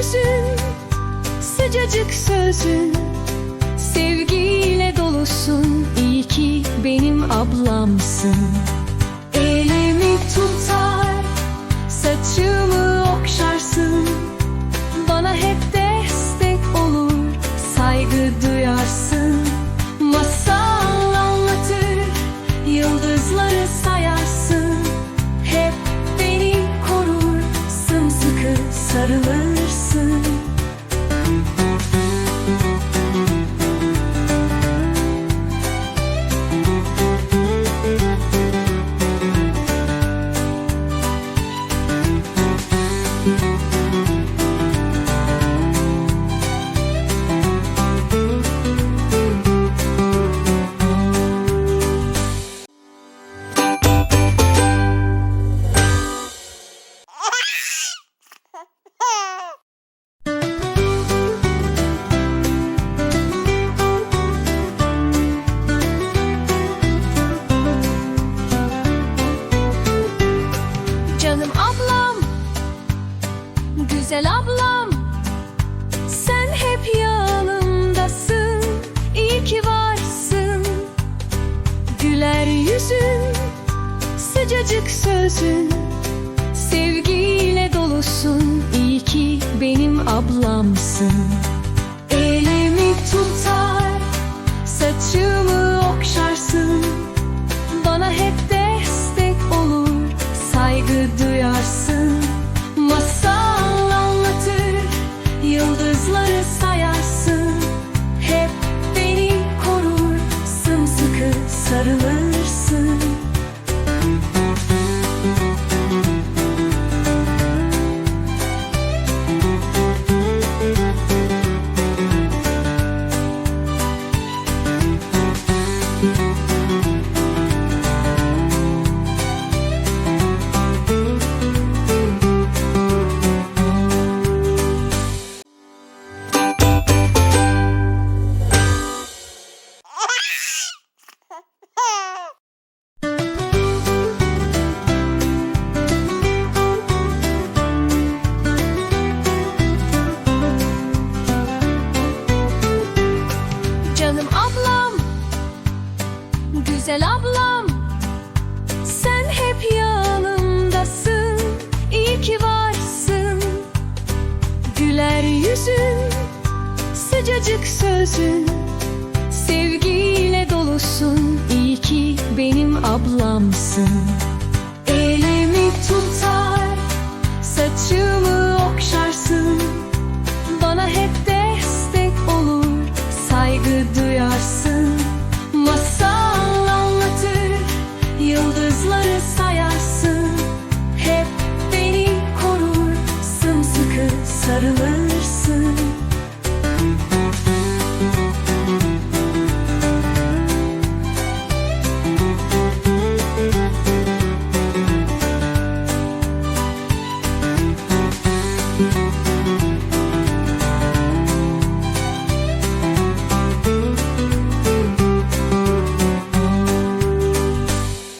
yüzün Sıcacık sözün Sevgiyle dolusun. İyi ki benim ablamsın Güzel ablam Sen hep yanımdasın İyi ki varsın. Güler yüzün Sıcacık sözün Sevgiyle dolusun. İyi ki benim ablamsın sarılır Güzel ablam Sen hep yanımdasın İyi ki varsın. Güler yüzün Sıcacık sözün Sevgiyle dolusun. İyi ki benim ablamsın Hep